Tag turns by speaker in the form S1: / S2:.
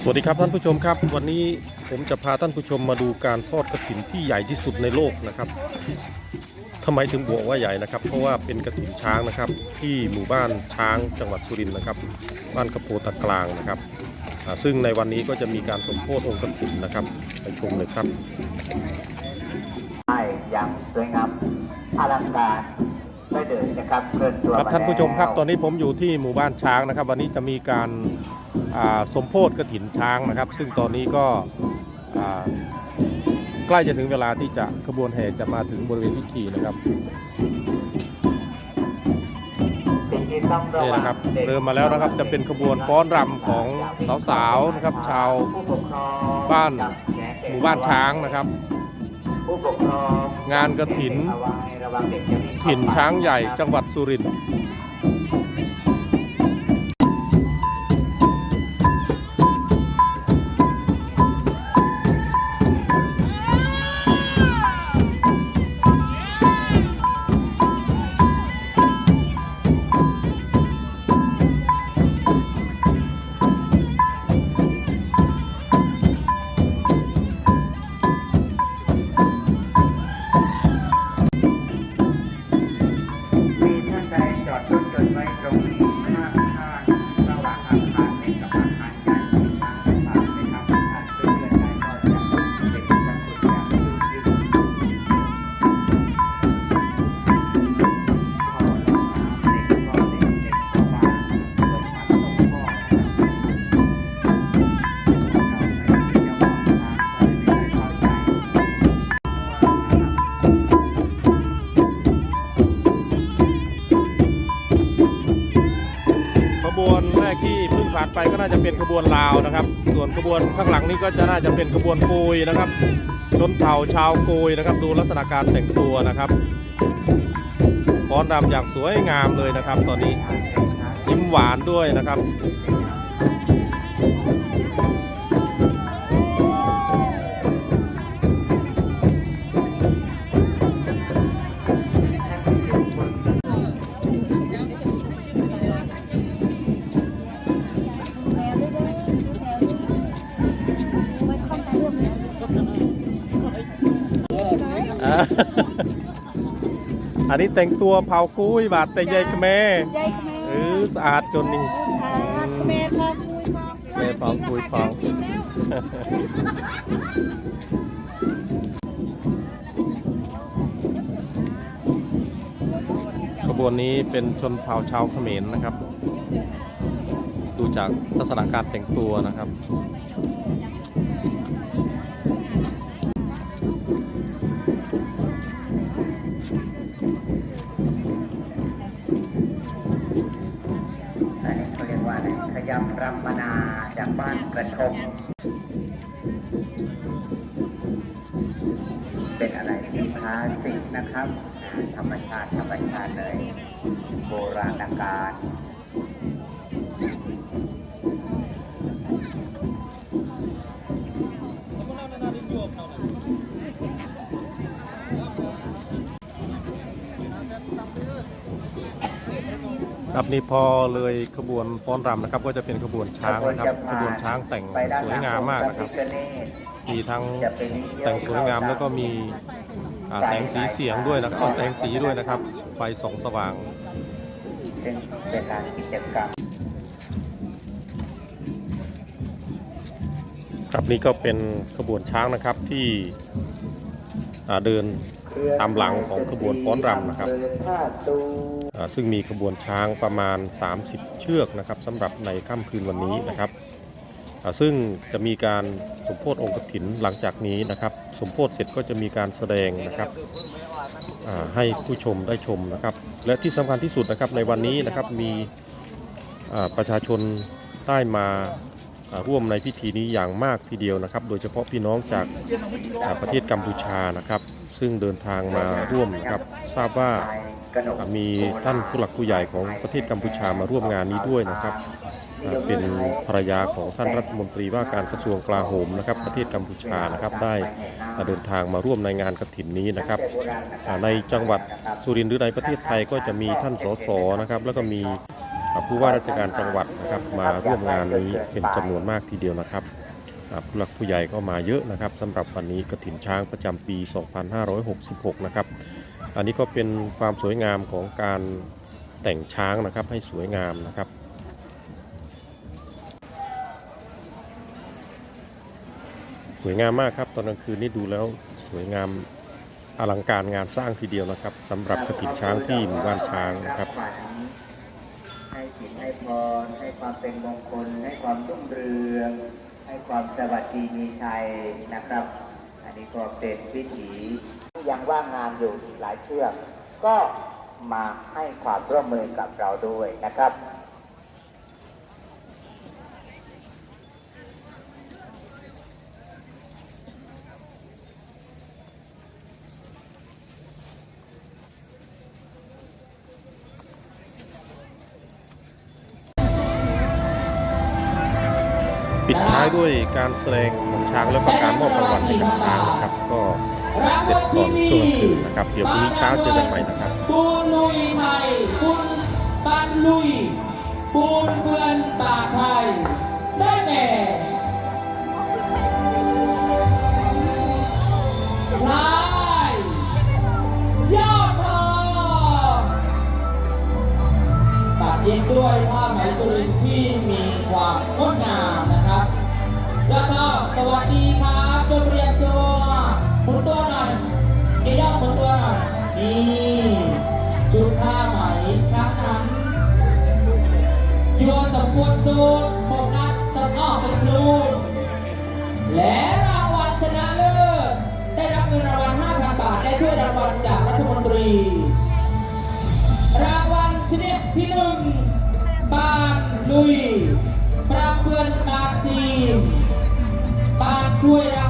S1: สวัสดีครับท่านผู้ชมครับ วันนี้ผมจะพาท่านผู้ชมมาดูการทอดกระถินที่ใหญ่ที่สุดในโลกนะครับทำไมถึงบอกว่าใหญ่นะครับ เพราะว่าเป็นกระถินช้างนะครับ ที่หมู่บ้านช้างจังหวัดสุรินทร์นะครับ บ้านกระโพตะกลางนะครับซึ่งในวันนี้ก็จะมีการสมโพธิองค์กระถินนะครับ ไปชมเลยครับ
S2: ได้อย่างสวยงามอลังการ ได้เลยนะครับเกินตัว
S1: ครับ
S2: ม
S1: ท่านผู้ชมครับ
S2: แล้ว
S1: ตอนนี้ผมอยู่ที่หมู่บ้านช้างนะครับ วันนี้จะมีการอ่าสมโพธิกระถินช้างนะครับ ซึ่งตอนนี้ก็อ่าใกล้จะถึงเวลาที่จะขบวนแห่จะมาถึงบริเวณพิธีนะครับ
S2: สิ่งที่ต้องระ
S1: นี่
S2: วัง
S1: นะครับ
S2: ด็ก
S1: เริ่มมาแล้วนะครับจะเป็นขบวนฟ้อนรำของสาวๆนะครับ ชาว
S2: ผู้ปกครอง
S1: บ้าน
S2: จับแขนเด็ก
S1: หมู่บ้านช้างนะครับ
S2: ผู้ปกครอ ง
S1: งานกฐิน
S2: เอาไว้ระวังเด็กจะมี
S1: ถิ่นช้างใหญ่จังหวัดสุรินทร์
S2: บ
S1: วนแรกที่เพิ่งผ่านไปก็น่าจะเป็นขบวนลาวนะครับ ส่วนขบวนข้างหลังนี้ก็จะน่าจะเป็นขบวนกุยนะครับ ชนเผ่าชาวกุยนะครับ ดูลักษณะการแต่งตัวนะครับฟ้อนรำอย่างสวยงามเลยนะครับ ตอนนี้ยิ้มหวานด้วยนะครับ อ่าอันนี้แต่งตัวเผากุ้ยบาดแต่ใหญ่ขแม่
S3: ยายข
S1: เออสะอาดจนนี่
S3: แม่พอคุยพอ
S1: แม่พร้อมคุยพร้อมขบวนนี้เป็นชนเผ่าชาวเขมรนะครับ ดูจากลักษณะการแต่งตัวนะครับ
S2: รำมนาจากบ้านกระทงเป็นอะไรที่คลาสสิกนะครับ ธรรมชาติธรรมชาติเลย โบราณการ
S1: ครับนี่พอเลยขบวนฟ้อนรำนะครับ ก็จะเป็นขบวนช้างนะครับขบวนช้างแต่ง
S2: ไปด้น
S1: ส
S2: ห
S1: วย
S2: ลั
S1: งามมากนะครับ
S2: พระพิฆเนศ
S1: มีทั้ง
S2: จะเป็นนิย
S1: แต่งสวยงามแล้วก็มีอ่าแสงสีเสียงด้วยนะครับเอาแสงสีด้วยนะครับ ไฟส่องสว่าง
S2: ซึ่งเป็นลานกิจกรรม
S1: ครับนี่ก็เป็นขบวนช้างนะครับที่อ่าเดินตามหลังของขบวนฟ้อนรำนะครับ
S2: ผ้าตู
S1: อ่า ซึ่งมีขบวนช้างประมาณ 30 เชือกนะครับสำหรับในค่ำคืนวันนี้นะครับซึ่งจะมีการสมโพธิองค์กฐินหลังจากนี้นะครับ สมโพธิเสร็จก็จะมีการแสดงนะครับให้ผู้ชมได้ชมนะครับ และที่สำคัญที่สุดนะครับในวันนี้นะครับมีประชาชนได้มาร่วมในพิธีนี้อย่างมากทีเดียวนะครับ โดยเฉพาะพี่น้องจากประเทศกัมพูชานะครับ ซึ่งเดินทางมาร่วมนะครับทราบว่ามีท่านผู้หลักผู้ใหญ่ของประเทศกัมพูชามาร่วมงานนี้ด้วยนะครับ เป็นภรรยาของท่านรัฐมนตรีว่าการกระทรวงกลาโหมนะครับ ประเทศกัมพูชานะครับได้เดินทางมาร่วมในงานกฐินนี้นะครับ ในจังหวัดสุรินทร์หรือในประเทศไทยก็จะมีท่านสสนะครับ แล้วก็มีผู้ว่าราชการจังหวัดนะครับมาร่วมงานนี้เป็นจำนวนมากทีเดียวนะครับ ผู้หลักผู้ใหญ่ก็มาเยอะนะครับสำหรับวันนี้กระถินช้างประจำปี 2566 นะครับ อันนี้ก็เป็นความสวยงามของการแต่งช้างนะครับให้สวยงามนะครับสวยงามมากครับตอนกลางคืนนี่ดูแล้วสวยงามอลังการงานสร้างทีเดียวนะครับสำหรับกระถินช้างที่หมู่บ้านช้างนะครับ
S2: ให้สินให้พรให้ความเป็นมงคลให้ความรุ่งเรือง ให้ความสวัสดีมีชัยนะครับ อันนี้ก็เป็นวิถียังว่างงานอยู่หลายเชือก ก็มาให้ความร่วมมือกับเราด้วยนะครับ
S1: ปิดท้ายด้วยการแสดงของช้างแล้วก็การมอบรางวัลให้กับช้างนะครับ ก็เสร็จก่อนช่วงคืนนะครับ เดี๋ยวพรุ่งนี้เช้าเจอกันใหม่นะครับ
S4: ปูลุยไทยปูนตันลุยปูนเพื่อนบาไทยได้แก่ลา ด้วยผ้าไหมสุรินทร์ที่มีความงดงามนะครับ แล้วก็สวัสดีครับจงเรียนโซหมุนตัวหน่อยเอย่อหมุนตัวหน่อยนี่ชุดผ้าไหมครั้งนั้นยัวสมควรสูตรหมวกนักตัดออเป็นครูและรางวัลชนะเลิศได้รับเงินรางวัล5,000 บาทและถ้วยรางวัลจากรัฐมนตรี ปากลุยปราบเพื่อนปากซีปากด้วยรัก